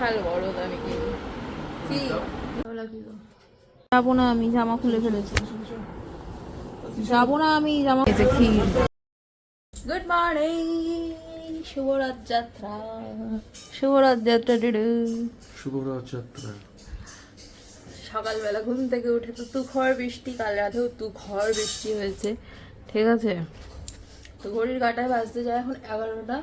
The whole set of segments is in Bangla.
বিশাল বড় আমি কিনি কি? যাব না আমি জামা খুলে ফেলেছি। যাব না আমি জামা গুড মর্নিং শুভরাত যাত্রা শুভরাত যাত্রা ডিডু শুভরাত যাত্রা সকালবেলা ঘুম থেকে উঠে তো তুখর বৃষ্টি কাল রাতেও তুখর বৃষ্টি হয়েছে। ঠিক আছে? তো ঘড়ির কাটায় বাজতে যায় এখন এগারোটা।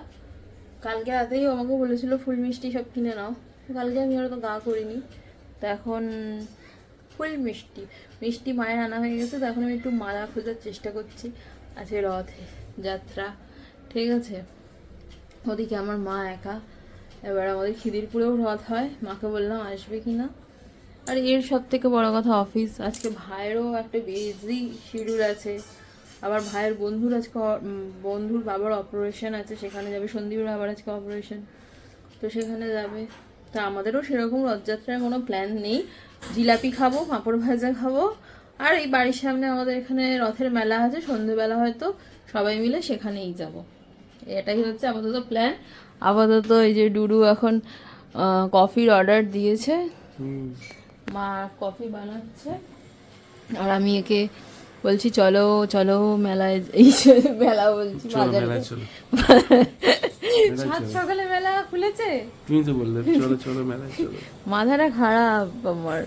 কালকে রাতেই আমাকে বলেছিল ফুল মিষ্টি সব কিনে নাও। কালকে আমি ওরা তো গা করিনি। তো এখন ফুল মিষ্টি। মিষ্টি মায়ের আনা হয়ে গেছে, তো এখন আমি একটু মালা খোঁজার চেষ্টা করছি। আছে রথ যাত্রা, ঠিক আছে? ওদিকে আমার মা একা। এবার আমাদের খিদিরপুরেও রথ হয়। মাকে বললাম, আসবে কি না? আর এর সব থেকে বড় কথা, অফিস। আজকে ভাইয়েরও একটা বিজি শিডিউল আছে। আবার ভাইয়ের বন্ধুর আজকে বন্ধুর বাবার অপারেশন আছে সেখানে যাবে সন্দীপের বাবার আজকে অপারেশন তো সেখানে যাবে। তা আমাদেরও সেরকম রথযাত্রার কোনো প্ল্যান নেই। জিলাপি খাব পাঁপড় ভাজা খাব। আর এই বাড়ির সামনে আমাদের এখানে রথের মেলা আছে সন্ধেবেলা হয়তো সবাই মিলে সেখানেই যাব। এটাই হচ্ছে আপাতত প্ল্যান আপাতত এই যে ডুডু এখন কফির অর্ডার দিয়েছে। মা কফি বানাচ্ছে। আর আমি একে বলছি চলো চলো মেলায় এই যে মেলা বলছি বাজারে। সাত সকালে মেলা খুলেছে? তুমি তো বললে চলো চলো মেলায় চলো। মাথাটা খারাপ আমার।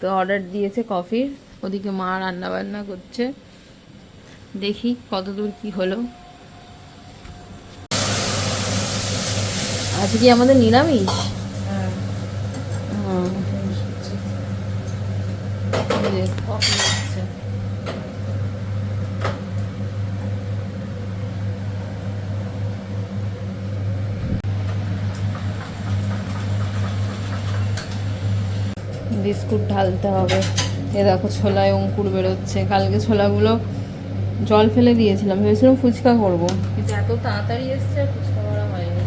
তো অর্ডার দিয়েছে কফির ওদিকে মা রান্না বান্না করছে। দেখি কতদূর কি হলো। আজকে কি আমাদের নিরামিষ? বিস্কুট ঢালতে হবে। এ দেখো ছোলায় অঙ্কুর বেরোচ্ছে। কালকে ছোলাগুলো জল ফেলে দিয়েছিলাম। ভেবেছিলাম ফুচকা করব। কিন্তু এত তাড়াতাড়ি এসছে আর ফুচকা করা হয়নি।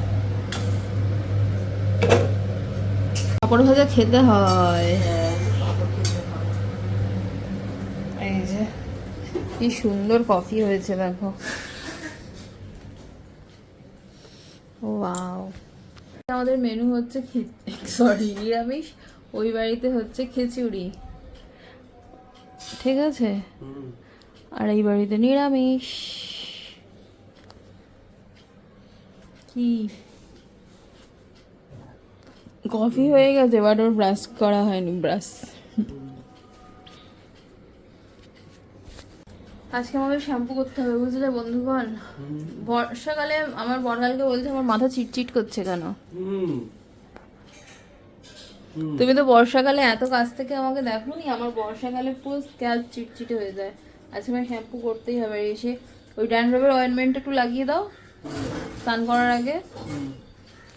পাপড় ভাজা খেতে হয় এই যে কি সুন্দর কফি হয়েছে, দেখো। ওয়াও। আমাদের মেনু হচ্ছে সরি নিরামিষ, ওই বাড়িতে হচ্ছে খিচুড়ি। ঠিক আছে? আর এই বাড়িতে নিরামিষ। কি? কফি হয়ে গেছে বাট ওর ব্রাশ করা হয়নি ব্রাশ আজকে আমাদের শ্যাম্পু করতে হবে বুঝলে বন্ধুগণ বর্ষাকালে আমার বড়কালকে বলছে আমার মাথা চিটচিট করছে কেন? তুমি তো বর্ষাকালে এত কাছ থেকে আমাকে দেখোনি আমার বর্ষাকালে পুরো স্ক্যাল্প চিটচিটে হয়ে যায়। আজকে আমার শ্যাম্পু করতেই হবে এসে ওই ড্যান্ড্রফের অয়েনমেন্ট একটু লাগিয়ে দাও স্নান করার আগে।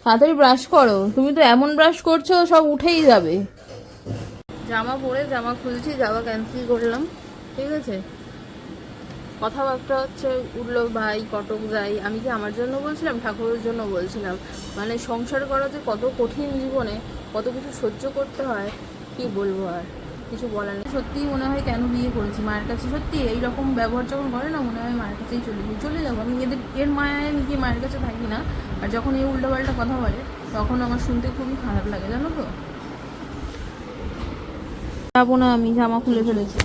তাড়াতাড়ি ব্রাশ করো তুমি তো এমন ব্রাশ করছ সব উঠেই যাবে। জামা পরে জামা খুলছি জামা ক্যান্সেল করলাম ঠিক আছে? কথাবার্তা হচ্ছে, উঠল ভাই, কটক যাই। আমি কি আমার জন্য বলছিলাম? ঠাকুরের জন্য বলছিলাম। মানে সংসার করা যে কত কঠিন জীবনে, কত কিছু সহ্য করতে হয়, কি বলব আর? কিছু বলার নেই। সত্যিই মনে হয় কেন বিয়ে করেছি? মায়ের কাছে সত্যি এই রকম ব্যবহার যখন করে না, মনে হয় মায়ের কাছেই চলে যাই চলে যাব। আমি এদের, এর মায়ায় আমি কি মায়ের কাছে থাকি না? আর যখন এই উল্টোপাল্টা কথা বলে, তখন আমার শুনতে খুবই খারাপ লাগে, জানো তো? যাব না আমি, জামা খুলে ফেলেছি।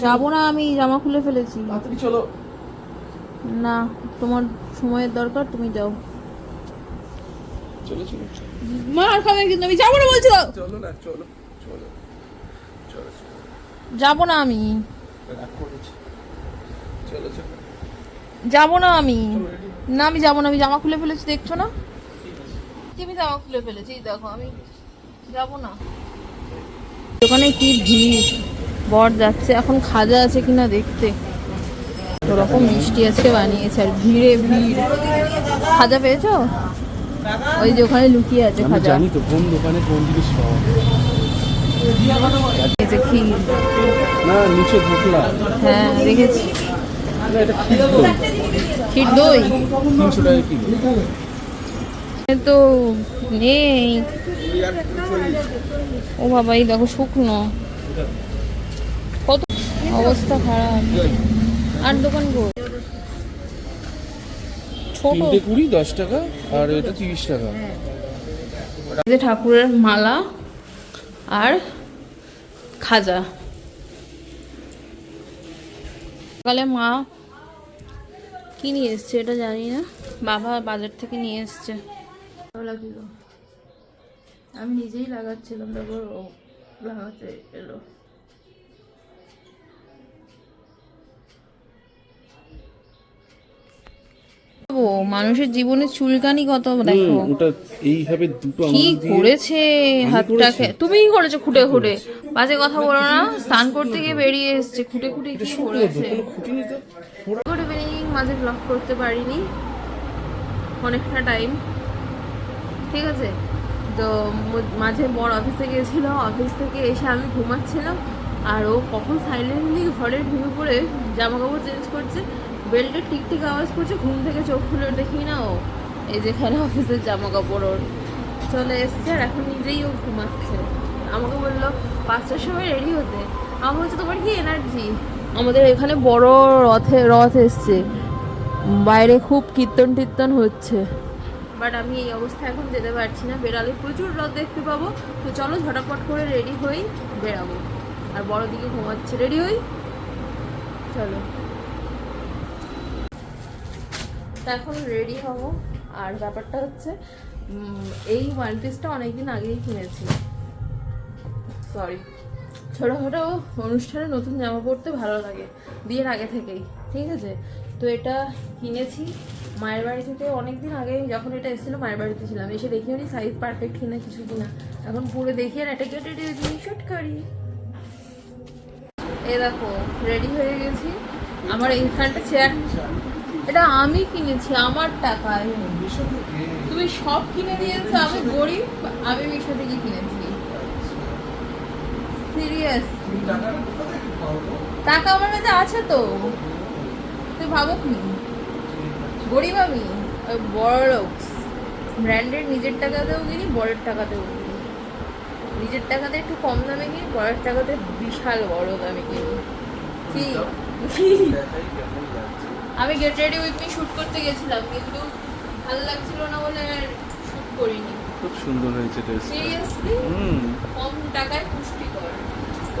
যাব না আমি জামা খুলে ফেলেছি। তাড়াতাড়ি চলো। না তোমার সময়ের দরকার তুমি যাও। চলো। মার খাবে কিন্তু আমি যাব না বলছি চলো না চলো চলো যাব না আমি। চলো চলো। যাব না আমি। না আমি যাব না আমি জামা খুলে ফেলেছি দেখছ না? আমি জামা খুলে ফেলেছি দেখো আমি যাব না। দোকানে কি ভিড়? বর যাচ্ছে এখন খাজা আছে কিনা দেখতে। ওরকম মিষ্টি আজকে বানিয়েছে আর ভিড়ে ভিড়। খাজা পেয়েছ? ওই যে ওখানে লুকিয়ে আছে খাজা। জানি তো কোন দোকানে কোন জিনিস পাওয়া ক্ষীর না নিচে ঢুকলাম হ্যাঁ দেখেছি? ক্ষীর দই। তো নেই। ও বাবা এই দেখো শুকনো। অবস্থা খারাপ। আর দোকান গো তিনটে কুড়ি দশ টাকা আর এটা তিরিশ টাকা। যে ঠাকুরের মালা আর খাজা। সকালে মা কি নিয়ে এসছে এটা জানি না। বাবা বাজার থেকে নিয়ে এসছে। ভালো লাগছিল আমি নিজেই লাগাচ্ছিলাম তারপর ও লাগাতে এলো। ও মানুষের জীবনে চুলকানি কত? দেখো। ওটা এইভাবে দুটো কি করেছে হাতটাকে? তুমিই করেছ খুঁটে খুঁটে। বাজে কথা বলো না স্নান করতে গিয়ে বেরিয়ে এসছে। খুঁটে খুঁটে কি করেছে? ইভিনিং মাঝে ব্লগ করতে পারিনি। অনেকটা টাইম ঠিক আছে? তো মাঝে বড় অফিসে গিয়েছিল। অফিস থেকে এসে আমি ঘুমাচ্ছিলাম। আর ও কখন সাইলেন্টলি ঘরের ভিউ করে জামা কাপড় চেঞ্জ করছে বেল্টের টিকটিক আওয়াজ করছে, ঘুম থেকে চোখ খুলে দেখি না ও? এই যেখানে অফিসের জামা কাপড় ওর। চলে এসছে আর এখন নিজেই ও ঘুমাচ্ছে। আমাকে বলল, পাঁচটার সময় রেডি হতে। আমার বলছে, তোমার কি এনার্জি আমাদের এখানে বড় রথে রথ এসছে। বাইরে খুব কীর্তন টীর্তন হচ্ছে। বাট আমি এই অবস্থা এখন যেতে পারছি না। বেড়ালে প্রচুর রথ দেখতে পাবো। তো চলো ঝটাপট করে রেডি হই বেরাবো আর বড় দিকে ঘুমাচ্ছে। রেডি হই? চলো। তা এখন রেডি হব। আর ব্যাপারটা হচ্ছে এই ওয়ান পিসটা অনেকদিন আগেই কিনেছি। সরি ছোটোখাটো অনুষ্ঠানে নতুন জামা পরতে ভালো লাগে, বিয়ের আগে থেকেই, ঠিক আছে? তো এটা কিনেছি মায়ের বাড়ি থেকে অনেক দিন আগে, যখন এটা এসেছিল মায়ের বাড়িতে ছিলাম। এসে দেখি নি সাইজ পারফেক্ট কিনা, কিছু কিনা। এখন পুরো দেখি আর এটা কেটে দিয়েছি শুট করি। এ দেখো রেডি হয়ে গেছি। আমার এইখানটা চেয়ার এটা আমি কিনেছি আমার টাকায় তুমি সব কিনে দিয়েছ আমি গরিব আমি মিশো থেকে কিনেছি সিরিয়াস টাকা আমার কাছে আছে তো। তুই ভাবো কি গরিব আমি বড় লোক ব্র্যান্ডের নিজের টাকাতেও কিনি বড়ের টাকাতেও কিনি। নিজের টাকাতে একটু কম দামে কিনি বড়ের টাকাতে বিশাল বড় দামে কিনি। কি? আমি get ready with me shoot করতে গেছিলাম কিন্তু ভালো লাগছিল না বলে শুট করিনি। খুব সুন্দর হয়েছে টেস্ট সিরিয়াসলি হুম। কম টাকায় পুষ্টিকর।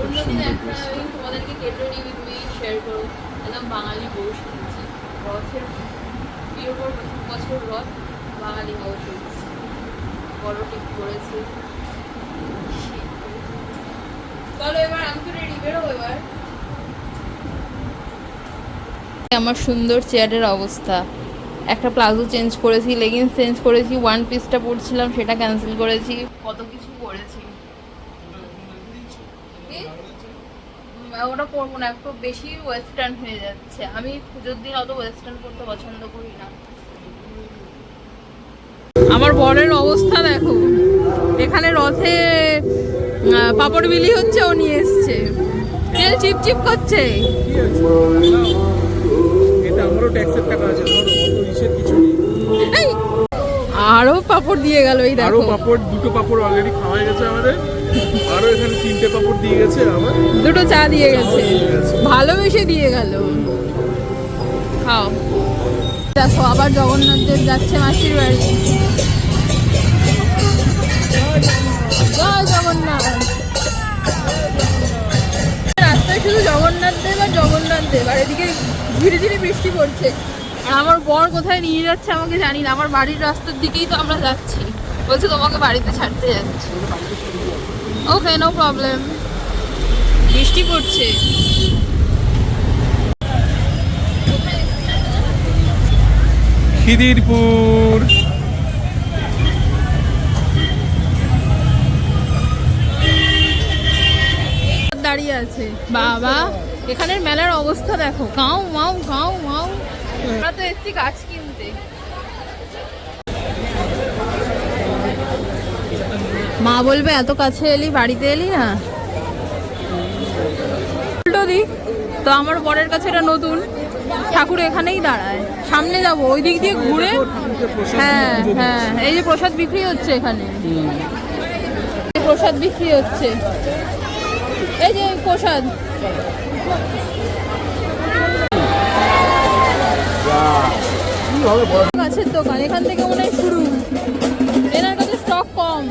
অন্যদিন একটা। আমি তোমাদেরকে get ready with me share করো। একদম বাঙালি বউ শুনছি রথের বিয়ের পর বছর রথ বাঙালি বউ শুনছি বড় টিপ করেছি। চলো এবার আমি তো রেডি বেরো এবার। আমার সুন্দর চেয়ারের অবস্থা। একটা প্লাজো চেঞ্জ করেছি লেগিংস চেঞ্জ করেছি ওয়ান পিসটা পরছিলাম সেটা ক্যান্সেল করেছি। কত কিছু করেছি। ওটা পরবো না একটু বেশি ওয়েস্টার্ন হয়ে যাচ্ছে। আমি পুজোর দিন অত ওয়েস্টার্ন করতে পছন্দ করি না। আমার বরের অবস্থা দেখো। এখানে রথে পাপড় বিলি হচ্ছে ও নিয়ে এসছে। তেল চিপচিপ করছে। ট্যাক্সের টাকা আছে ধরো অত ইসের কিছু নেই। আরও পাপড় দিয়ে গেল এই আরও দেখো। পাপড় দুটো পাপড় অলরেডি খাওয়া গেছে আমাদের। আরও এখানে তিনটে পাপড় দিয়ে গেছে আমার। দুটো চা দিয়ে গেছে। ভালোবেসে দিয়ে গেল। খাও। দেখো আবার জগন্নাথ দেব যাচ্ছে মাসির বাড়ি জয় জগন্নাথ। শুধু জগন্নাথ দেব আর জগন্নাথ দেব, আর এদিকে ধীরে ধীরে বৃষ্টি পড়ছে। আর আমার বর কোথায় নিয়ে যাচ্ছে আমাকে জানি না, আমার বাড়ির রাস্তার দিকেই তো আমরা যাচ্ছি। বলছে তোমাকে বাড়িতে ছাড়তে যাচ্ছি। ওকে নো প্রবলেম বৃষ্টি পড়ছে। খিদিরপুর। আছে। বাবা এখানের মেলার অবস্থা দেখো। কাউ মাউ কাউ মাউ আমরা তো এসছি গাছ কিনতে। মা বলবে এত কাছে এলি বাড়িতে এলি না? তো আমার বরের কাছে এটা নতুন। ঠাকুর এখানেই দাঁড়ায়। সামনে যাব ওই দিক দিয়ে ঘুরে হ্যাঁ হ্যাঁ এই যে প্রসাদ বিক্রি হচ্ছে এখানে। এই প্রসাদ বিক্রি হচ্ছে। এই যে প্রসাদ। গাছের দোকান এখান থেকে মনে হয় শুরু। এনার কাছে স্টক কম।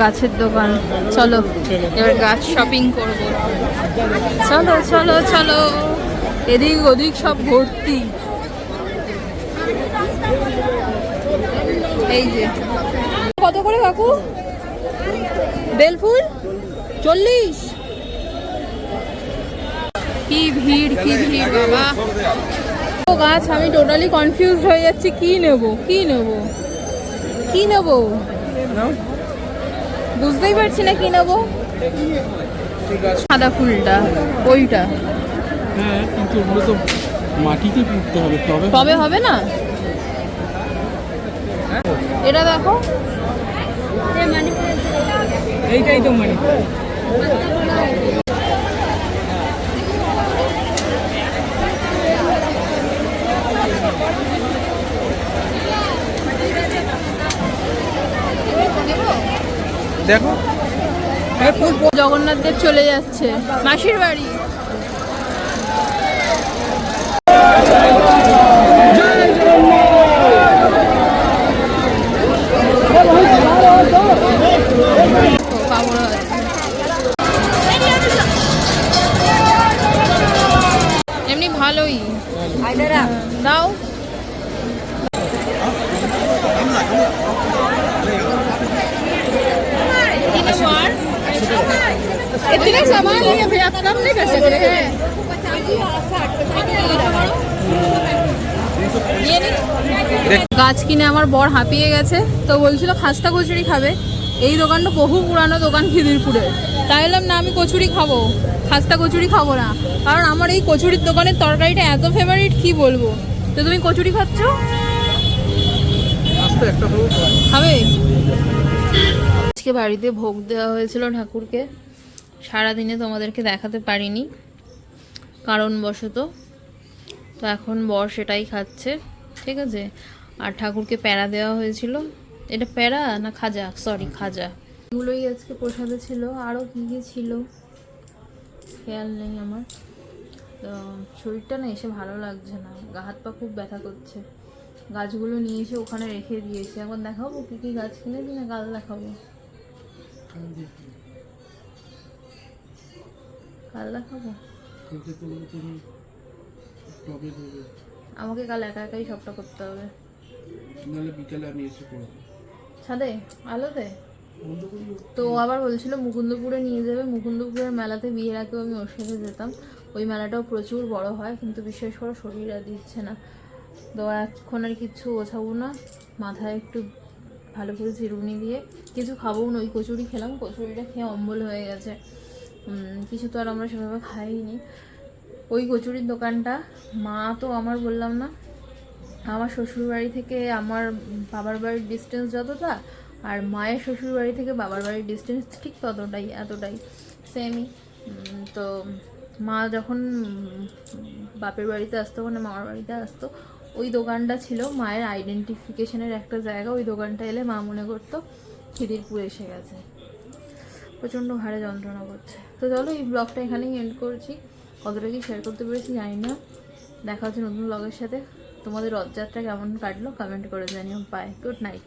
গাছের দোকান চলো এবার গাছ শপিং করব। চলো চলো চলো। এদিক ওদিক সব ভর্তি। এই যে। কত করে কাকু? বেলফুল? চল্লিশ। কি ভিড় কি ভিড় বাবা। ও গাছ আমি টোটালি কনফিউজ হয়ে যাচ্ছি। কি নেব কি নেব? কি নেব? বুঝতেই পারছি না কি নেব। সাদা ফুলটা ওইটা। হ্যাঁ কিন্তু ওগুলো তো মাটিতে পুঁততে হবে তবে তবে হবে না? এটা দেখো। এইটাই তো মানে দেখো। জগন্নাথ দেব চলে যাচ্ছে। মাসির বাড়ি। इतने सामान लिए फिर आप कम नहीं कर सकते हैं ये नहीं গাছ কিনে আমার বর হাঁপিয়ে গেছে তো বলছিল খাস্তা কচুরি খাবে এই দোকানটা বহু পুরানো দোকান খিদিরপুরে তাই বললাম না আমি কচুরি খাবো খাস্তা কচুরি খাবো না কারণ আমার এই কচুরির দোকানের তরকারিটা এত ফেভারিট কি বলবো তো তুমি কচুরি খাচ্ছ আস্তে একটা হলো খাবে আজকে বাড়িতে ভোগ দেওয়া হয়েছিল ঠাকুরকে সারাদিনে তোমাদেরকে দেখাতে পারিনি, কারণবশত। তো এখন বর সেটাই খাচ্ছে, ঠিক আছে? আর ঠাকুরকে প্যারা দেওয়া হয়েছিল। এটা প্যারা না খাজা? সরি খাজা। এগুলোই আজকে প্রসাদে ছিল। আরও কী কী ছিল? খেয়াল নেই আমার। তো শরীরটা না এসে ভালো লাগছে না। গা হাত পা খুব ব্যথা করছে। গাছগুলো নিয়ে এসে ওখানে রেখে দিয়েছি। এখন দেখাবো কী কী গাছ কিনেছি না কাল দেখাবো। কাল দেখাবো। আমাকে কাল একা একাই সবটা করতে হবে। নাহলে বিকালে আমি এসে করব ছাদে? আলোতে? তো আবার বলছিল মুকুন্দপুরে নিয়ে যাবে। মুকুন্দপুরের মেলাতে বিয়ের আগেও আমি ওর সাথে যেতাম। ওই মেলাটাও প্রচুর বড় হয় কিন্তু বিশেষ করে শরীর আর দিচ্ছে না। তো এখন আর কিচ্ছু গোছাবো না। মাথায় একটু ভালো করে চিরুনি দিয়ে। কিছু খাব না ওই কচুরি খেলাম। কচুরিটা খেয়ে অম্বল হয়ে গেছে। কিছু তো আর আমরা সেভাবে খাইনি। ওই কচুরির দোকানটা, মা তো আমার বললাম না, আমার শ্বশুর বাড়ি থেকে আমার বাবার বাড়ির ডিস্টেন্স যতটা, আর মায়ের শ্বশুর বাড়ি থেকে বাবার বাড়ির ডিস্টেন্স ঠিক ততটাই, এতটাই সেমই তো মা যখন বাপের বাড়িতে আসতো মানে মামার বাড়িতে আসতো, ওই দোকানটা ছিল মায়ের আইডেন্টিফিকেশনের একটা জায়গা, ওই দোকানটা এলে মা মনে করতো খিদিরপুর এসে গেছে। প্রচণ্ড ভারে যন্ত্রণা করছে। তো চলো এই ব্লগটা এখানেই এন্ড করছি। কতটা কি শেয়ার করতে পেরেছি জানি না। দেখা হচ্ছে নতুন ব্লগের সাথে। তোমাদের রথযাত্রা কেমন কাটলো? কমেন্ট করে জানিও। Bye good night